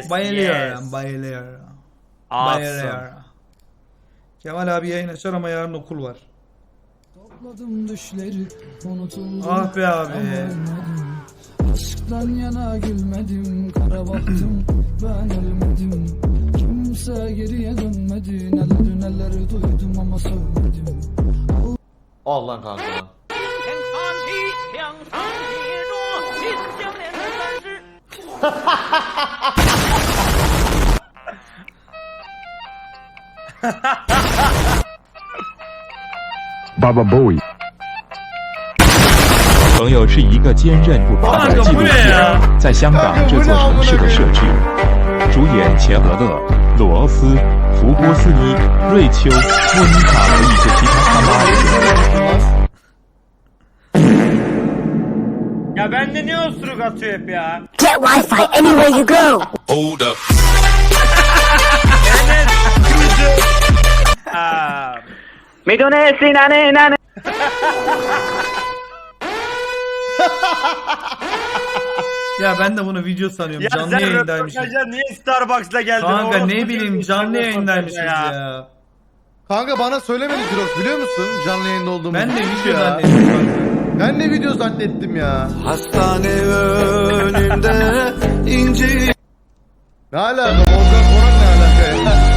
Yes. Bayılıyorum, yes. bayılıyorum. Awesome. Bayılıyorum. Kemal abi yayın açar ama yarın okul var. Topladım düşleri unutuldu Ah be abi. Aşktan yana gülmedim Kara baktım ben ölmedim Kimse geriye dönmedi Neler neler duydum ama söylemedim Al lan kanka. Baba Boy。朋友是一个坚韧不拔的纪录片，在香港这座城市的设置。主演钱德勒、罗斯、福波斯尼、瑞秋、莫妮卡和一些其他他妈的。Ya bende niye osuruk atıyor hep ya? Get Wi-Fi anywhere you go. Aa, Ya ben de bunu video sanıyorum. ya canlı sen yayındaymışız. röportaja niye Starbucks'la geldin? Kanka ne bileyim canlı röportaja yayındaymışız ya. Kanka bana söylemedi Jirox biliyor musun? Canlı yayında olduğumuzu. Ben de video ya. zannettim. Ben de video zannettim ya. Hastane önünde inci Ne alaka? Volkan Koran ne alaka ya?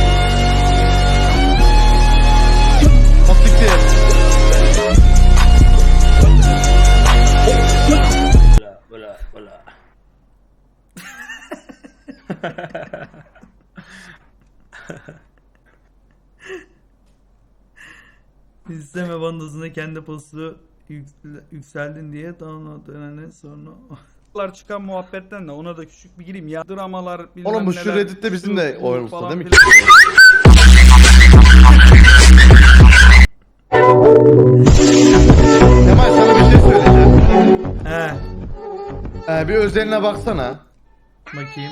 İsteme bandasında kendi postu yükseldin diye download dönene sonra Lar çıkan muhabbetten de ona da küçük bir gireyim ya. Dramalar bilmem Oğlum bu şu neler, Reddit'te bizim de şu, falan değil mi? filan. Kemal sana bir şey söyleyeceğim. He Ee, bir özeline baksana. bakayım.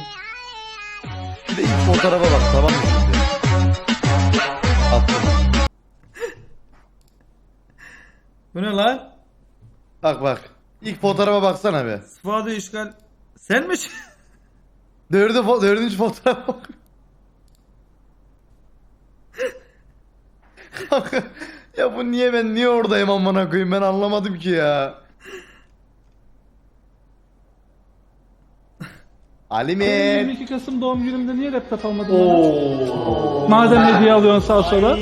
Bir de ilk fotoğrafa bak tamam mı şimdi? Attım. Bu ne lan? Bak bak. İlk fotoğrafa baksana be. Sıfada işgal. Sen mi? Dördü, fo- dördüncü fotoğrafa bak. Kanka, ya bu niye ben niye oradayım amına koyayım ben anlamadım ki ya. Ali mi? 22 Kasım doğum günümde niye laptop almadın bana? Madem hediye alıyorsun sağ sola.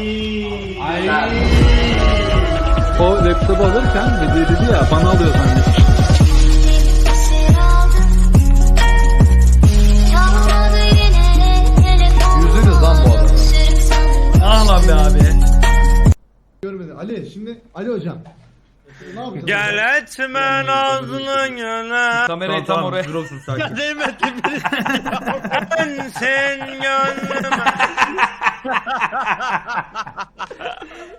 O laptopu alırken hediye dedi ya bana alıyor zannetmiş. Yüzünüz lan bu adam. ah lan be abi. Görmedi. Ali şimdi Ali hocam. Ne yapacağız? Gel etme nazlı gele. Kamerayı tam oraya. tamam durursun sakin. Demedim Ben sen gönlüme.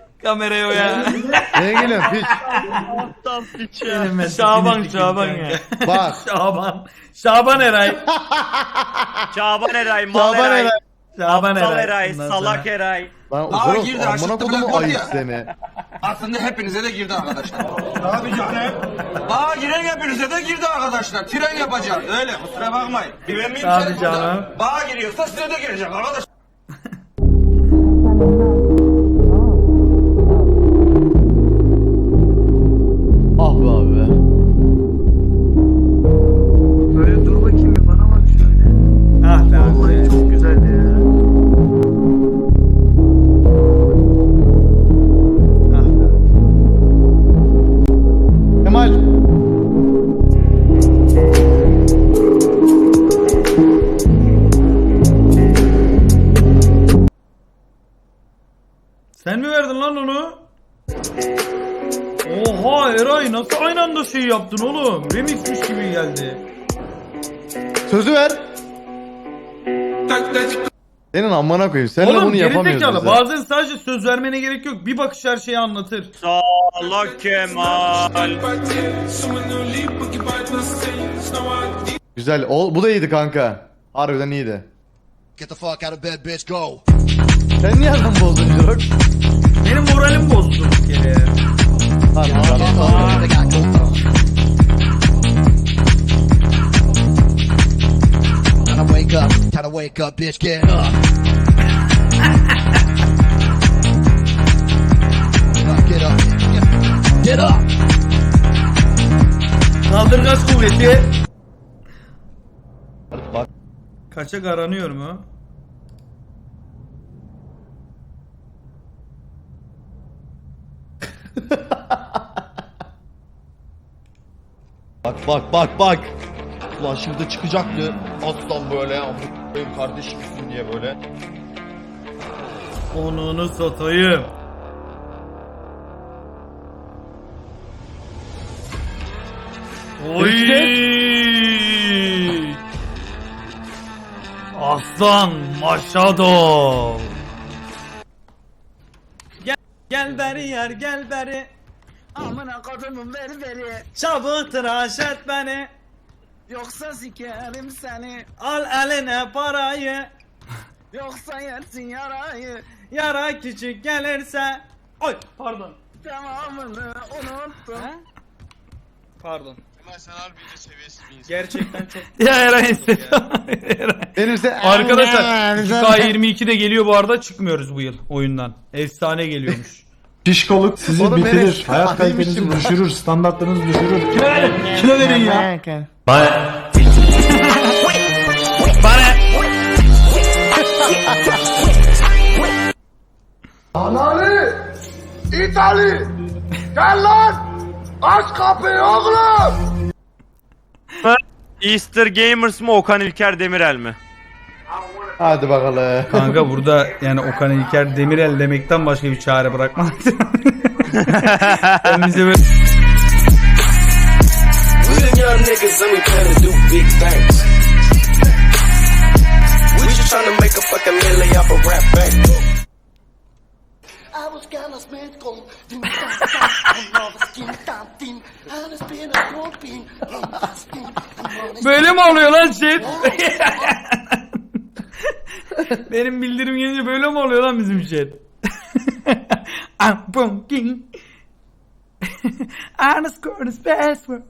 Kamerayı o ya. Neye geliyorsun piç? Benim Şaban, Şaban kanka. ya. Bak. Şaban. Şaban Eray. Şaban Eray, Mal Şaban Eray, Eray. Şaban Aptal Eray. Eray, Bundan Salak sonra. Eray. Lan Aa, girdi, amına açlıkta kodumu bırak var ayıp ya. seni. Aslında hepinize de girdi arkadaşlar. Abi canım. Aa giren hepinize de girdi arkadaşlar. Tren yapacağız. Öyle kusura bakmayın. Güvenmeyeyim Tabii seni burada. canım. Bağa giriyorsa size de girecek arkadaşlar. Eray nasıl aynı anda şey yaptın oğlum? Remixmiş gibi geldi. Sözü ver. Senin amına koyayım. Sen de oğlum bunu yapamıyorsun. gerizekalı bize. bazen sadece söz vermene gerek yok. Bir bakış her şeyi anlatır. Salak Kemal. Güzel. O, bu da iyiydi kanka. Harbiden iyiydi. Get the fuck out of bed, bitch. Go. Sen niye adam bozdun? Benim moralim bozdu bir kere. Harbiden. They got coke. Time to wake up, time to wake up, bitch, get up. Get up, get up. Kaldırgaç kuvveti. Bak Kaça garanıyor mu? Bak bak bak. Ulan şimdi çıkacaktı. Aslan böyle amk benim kardeşimsin diye böyle. Onunu satayım. Oy! Aslan Maşado. Gel, gel beri yer gel beri. Amına kodumun ver beri Çabuk tıraş et beni. Yoksa sikerim seni Al eline parayı. Yoksa yersin yarayı Yara küçük gelirse. Oy pardon. Tamamını unuttum Pardon. Kemal sen harbi iyice seviyesiz bir insan. Gerçekten çok... ya Eren Benimse Arkadaşlar 2K22'de geliyor bu arada çıkmıyoruz bu yıl oyundan. Efsane geliyormuş. Şişkoluk sizi Oğlum bitirir. beleş. Hayat Ah, kalitenizi bu? düşürür. Standartlarınızı düşürür. Kilo verin. Kilo verin ya. Anali! İtali! Gel lan! Aç kapıyı oğlum! Easter Gamers mı Okan İlker Demirel mi? Hadi bakalım. Kanka burada yani Okan İlker Demirel demekten başka bir çare bırakmadı. Sen bize böyle... Böyle mi oluyor lan chat? Benim bildirim gelince böyle mi oluyor lan bizim chat? I'm pumpkin. Underscore is password.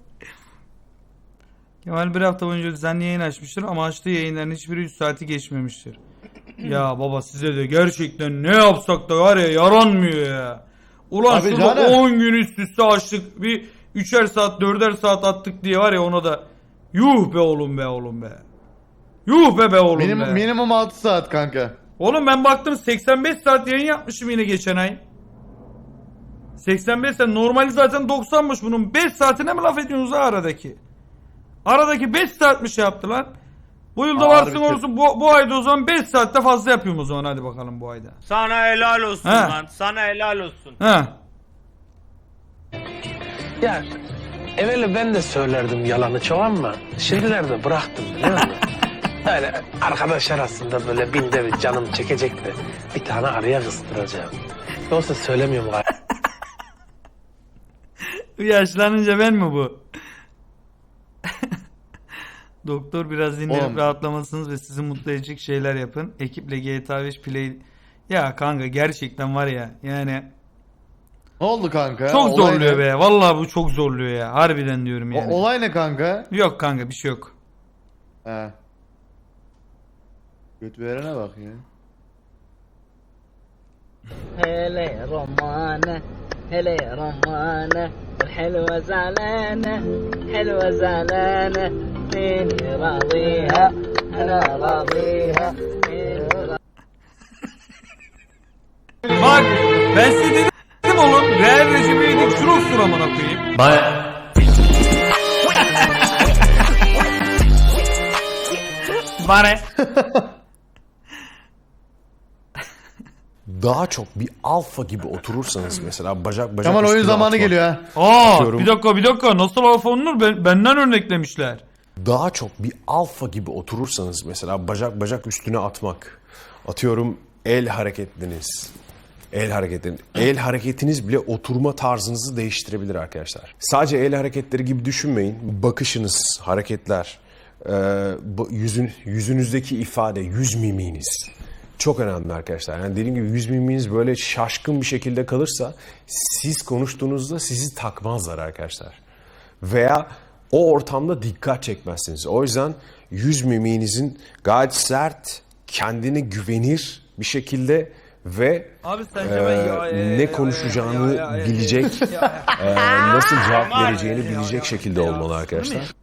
Kemal bir hafta boyunca düzenli yayın açmıştır ama açtığı yayınların hiçbiri 3 saati geçmemiştir. ya baba size de gerçekten ne yapsak da var ya yaranmıyor ya. Ulan Tabii şurada canım. 10 gün üst üste açtık bir 3'er saat 4'er saat attık diye var ya ona da yuh be oğlum be oğlum be. Yuh be be oğlum be. Minimum, minimum 6 saat kanka. Oğlum ben baktım 85 saat yayın yapmışım yine geçen ay. 85 saat normali zaten 90'mış bunun 5 saatine mi laf ediyorsunuz ha aradaki? Aradaki 5 saat mi şey yaptı lan? Bu yılda Ağır varsın olsun bu, bu ayda o zaman 5 saatte fazla yapıyorum o zaman hadi bakalım bu ayda. Sana helal olsun Ha. lan. Sana helal olsun. Ha. Ya evvela ben de söylerdim yalanı çok ama şimdilerde bıraktım biliyor musun? Öyle arkadaşlar arasında böyle binde bir canım çekecek de bir tane araya kıstıracağım. Yoksa söylemiyorum galiba. Yaşlanınca ben mi bu? Doktor biraz dinlenip Oğlum. rahatlamasınız ve sizi mutlu edecek şeyler yapın. Ekiple GTA 5 Play... Ya kanka gerçekten var ya yani Ne oldu kanka? çok Olay zorluyor ne? be. Vallahi bu çok zorluyor ya. Harbiden diyorum O- yani. olay ne kanka? Yok kanka bir şey yok. He. Göt verene bak ya. هلا يا رمانة هلا يا رمانة الحلوة زعلانة حلوة زعلانة مين راضيها أنا راضيها مين Bak ben size dedim oğlum. Real rejimi yedik şuruf sur amına koyayım. Bana. Daha çok bir alfa gibi oturursanız mesela bacak bacak Kemal oyun üstüne zamanı atmak. geliyor ha. Aa Atıyorum. bir dakika bir dakika nasıl alfa olunur Ben- benden örneklemişler. daha çok bir alfa gibi oturursanız mesela bacak bacak üstüne atmak. Atıyorum el hareketleriniz. El hareketlerin. El hareketiniz bile oturma tarzınızı değiştirebilir arkadaşlar. Sadece el hareketleri gibi düşünmeyin. Bakışınız, hareketler, e, bu- yüzün yüzünüzdeki ifade, yüz miminiz. Çok önemli arkadaşlar. Yani dediğim gibi yüz miminiz böyle şaşkın bir şekilde kalırsa siz konuştuğunuzda sizi takmazlar arkadaşlar veya o ortamda dikkat çekmezsiniz. O yüzden yüz mimiğinizin gayet sert, kendine güvenir bir şekilde ve Abi sence e, ben ya, ya, ne konuşacağını ya, ya, ya, bilecek, ya, ya. e, nasıl cevap vereceğini bilecek şekilde olmalı arkadaşlar.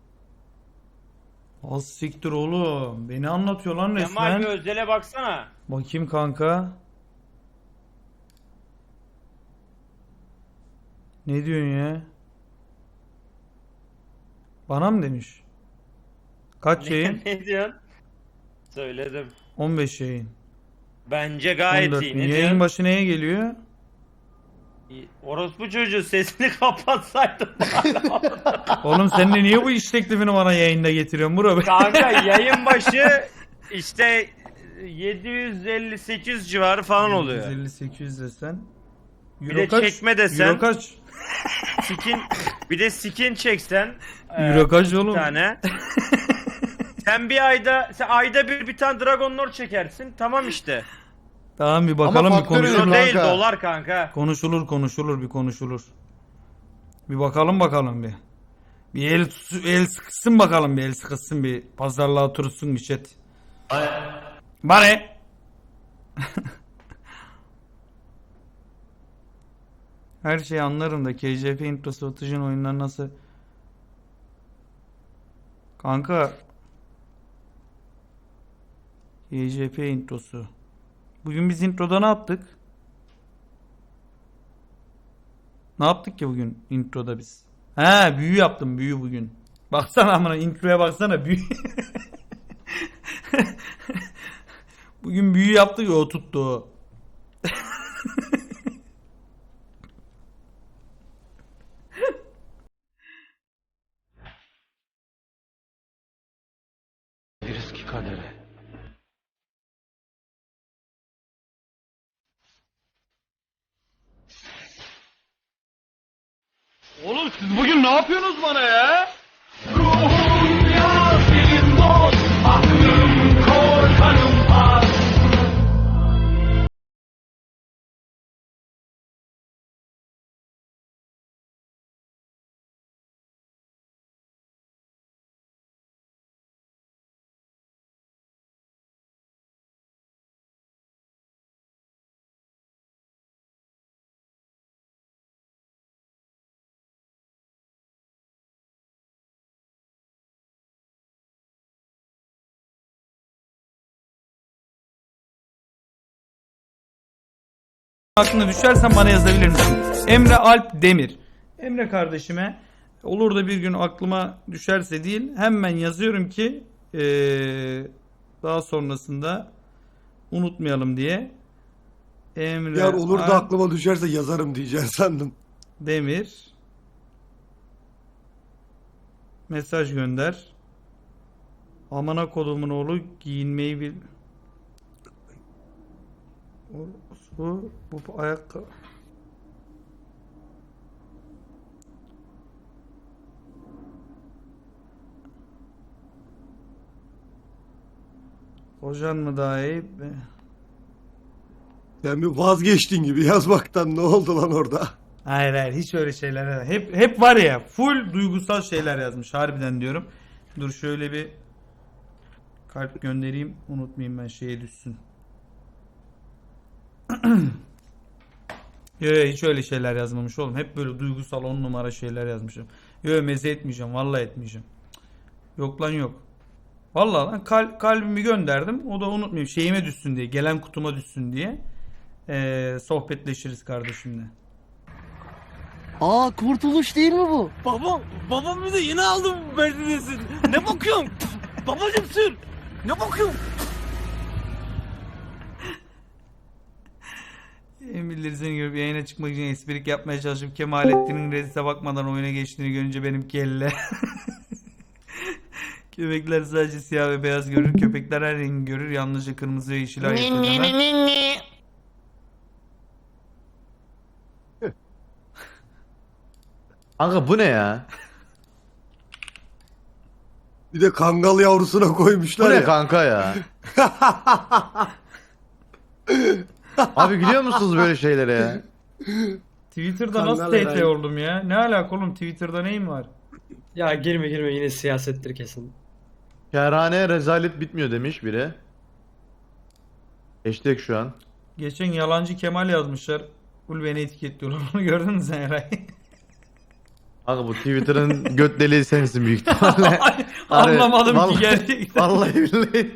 Az siktir oğlum. Beni anlatıyor lan Kemal resmen. bir özele baksana. Bakayım kanka. Ne diyorsun ya? Bana mı demiş? Kaç yayın? ne diyorsun? Söyledim. 15 yayın. Bence gayet 14 iyi. bin. Ne Yayın diyorsun? başı neye geliyor? Orospu çocuğu sesini kapatsaydın. Oğlum sen de niye bu iş teklifini bana yayında getiriyorsun bro? Kanka yayın başı işte 758 civarı falan oluyor. 150-800 desen. Bir de çekme desen. Euro kaç? Skin bir de skin çeksen e, Euro kaç oğlum? tane. sen bir ayda sen ayda bir bir tane Dragon Lord çekersin. Tamam işte. Tamam bir bakalım bir faktör konuşalım. Euro değil kanka. dolar kanka. Konuşulur konuşulur bir konuşulur. Bir bakalım bakalım bir. Bir el, el sıkışsın bakalım bir el sıkışsın bir. Pazarlığa otursun bir chat. Ne? Her şeyi anlarım da KCF introsu Otujen oyunlar nasıl? Kanka KCP introsu. Bugün biz introda ne yaptık? Ne yaptık ki bugün introda biz? He büyü yaptım büyü bugün. Baksana amına introya baksana büyü. bugün büyü yaptık ya o tuttu o. Oğlum siz bugün ne yapıyorsunuz bana ya? Aklına düşersen bana yazabilir misin? Emre Alp Demir. Emre kardeşime olur da bir gün aklıma düşerse değil hemen yazıyorum ki eee, daha sonrasında unutmayalım diye. Emre Yar olur da Alp aklıma düşerse yazarım diyeceğim sandım. Demir mesaj gönder. Amına kodumun oğlu giyinmeyi bil. Bu bu, bu ayakkabı. Hocan mı daha iyi? Sen bir vazgeçtin gibi yazmaktan ne oldu lan orada? Hayır hayır hiç öyle şeyler hep hep var ya full duygusal şeyler yazmış harbiden diyorum. Dur şöyle bir kalp göndereyim unutmayayım ben şeye düşsün. Yo yo hiç öyle şeyler yazmamış oğlum. Hep böyle duygusal on numara şeyler yazmışım. Yo yo meze etmeyeceğim vallahi etmeyeceğim. Yok lan yok. Vallahi lan kal- kalbimi gönderdim. O da unutmayayım şeyime düşsün diye. Gelen kutuma düşsün diye. Ee, sohbetleşiriz kardeşimle. Aa kurtuluş değil mi bu? Babam, babam bir de yeni aldım Mercedes'in. Ne bakıyorsun? Babacım sür. Ne bakıyorsun? Emirleri seni görüp yayına çıkmak için esprik yapmaya çalışıp Kemalettin'in Reddit'e bakmadan oyuna geçtiğini görünce benim kelle. Köpekler sadece siyah ve beyaz görür. Köpekler her rengi görür. Yalnızca kırmızı ve yeşil ayırt edemez. Kanka bu ne ya? Bir de kangal yavrusuna koymuşlar Bu ne ya. kanka ya? Abi gülüyor musunuz böyle şeylere ya? Twitter'da nasıl Kangal TT oldum ya? Ne alaka oğlum? Twitter'da neyim var? Ya girme girme yine siyasettir kesin. Kerhane rezalet bitmiyor demiş biri. Hashtag şu an. Geçen yalancı Kemal yazmışlar. Ul beni etiketliyorlar. Onu gördün mü sen Eray? Kanka bu Twitter'ın göt deliği sensin büyük ihtimalle. Anlamadım ki vallahi- gerçekten. Vallahi billahi.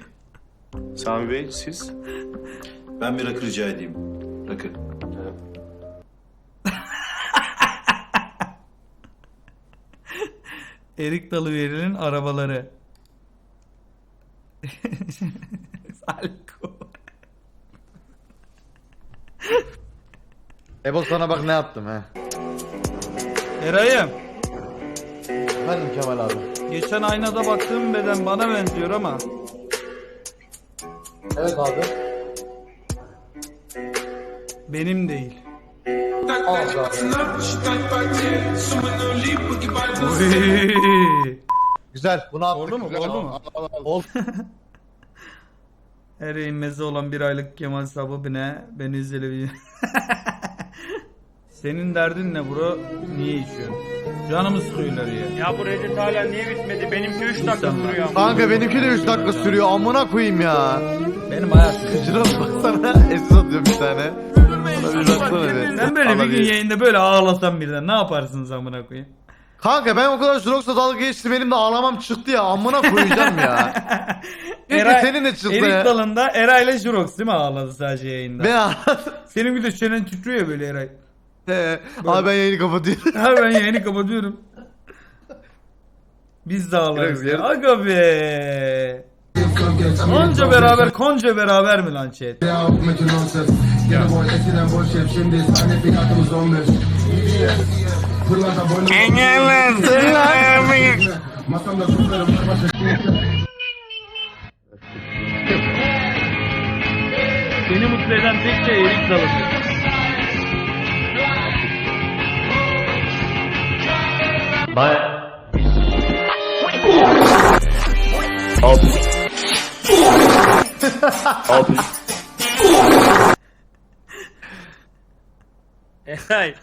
Sami Bey siz? Ben bir rakı rica edeyim. Rakı. Erik Dalı verinin arabaları. Salko. Ebo sana bak ne yaptım he. Eray'ım. Efendim Kemal abi. Geçen aynada baktığım beden bana benziyor ama. Evet abi. Benim değil. Oy. Güzel. Bunu attık. Oldu mu? Oldu mu? Oldu. Her inmesi olan bir aylık Kemal sabı ne? Beni izleyebilir. Senin derdin ne bro? Niye içiyorsun? Canımı sıkıyorlar ya. Ya bu Reddit hala niye bitmedi? Benimki 3 dakika İnsanlar. sürüyor. ama. Kanka benimki de 3 dakika sürüyor. Amına koyayım ya. Benim hayatım. Şuna baksana. Esin atıyor bir tane. Baksana bir. Ben böyle bir gün yayında böyle ağlasam birden ne yaparsınız amına koyayım? Kanka ben o kadar Jurox'la dalga geçtim benim de ağlamam çıktı ya. Amına koyacağım ya. Eray- senin de çıktı Erik ya. dalında Eray ile Jurox değil mi ağladı sadece yayında? Ben Senin bir de çenen titriyor ya böyle Eray. He, Abi ben yayını kapatıyorum. Ha ben yayını kapatıyorum. Biz de ağlarız Biraz ya. Aga be. Konca beraber konca beraber mi lan chat? Beni mutlu eden tek şey Erik dalıdır. Eray.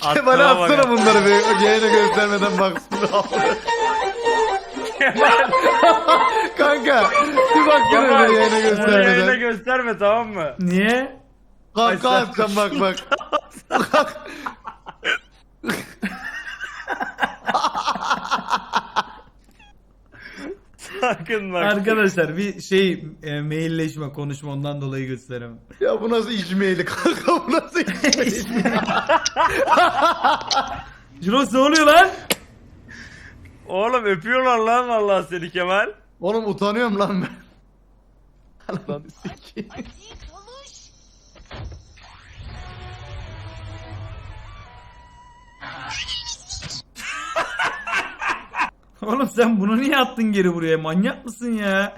Kemal'e atsana bunları bir yayına göstermeden baksın. Kanka bir bak Kemal, bir yayına bunu yayına göstermeden. gösterme tamam mı? Niye? Kanka atacağım bak bak. Sakın bak. Arkadaşlar bir şey e, mailleşme konuşma ondan dolayı gösteremem. Ya bu nasıl icmeyli kanka bu nasıl icmeyli? Jiros ne oluyor lan? Oğlum öpüyorlar lan vallahi seni Kemal. Oğlum utanıyorum lan ben. Lan sikeyim. Oğlum sen bunu niye attın geri buraya? Manyak mısın ya?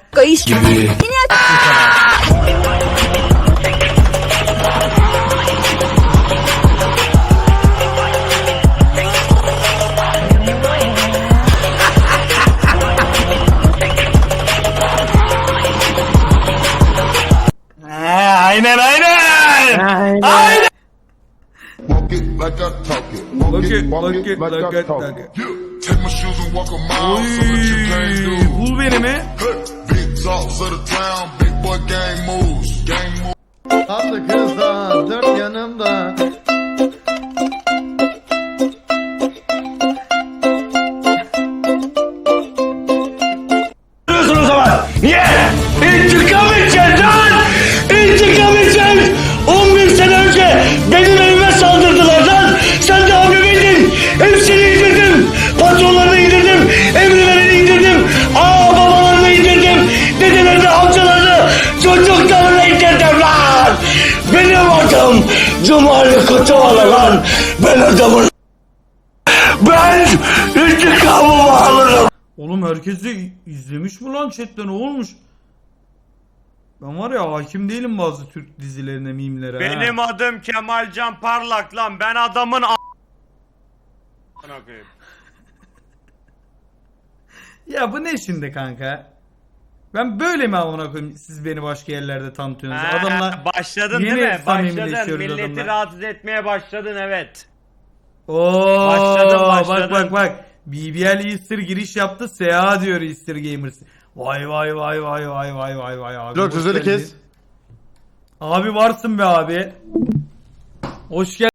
aynen aynen. Aynen. Bakın bakın bakın bakın. Oy, bul beni mi? Tatlı kızlar dört yanımda. Chatte ne olmuş? Ben var ya hakim değilim bazı Türk dizilerine, mimlere. ha. Benim adım Kemalcan Parlak lan. Ben adamın a- Ya bu ne şimdi kanka? Ben böyle mi amına koyayım siz beni başka yerlerde tanıtıyorsunuz? Ha, Adamla başladın yeni değil mi? Başladın. samimileşiyoruz Milleti adamla. rahatsız etmeye başladın evet. Oo, Başladın, bak başladın. bak bak. BBL Easter giriş yaptı. SEA diyor Easter Gamers. Vay vay vay vay vay vay vay vay abi. Yok hoş sözleri geldin. kes. Abi varsın be abi. Hoş geldin.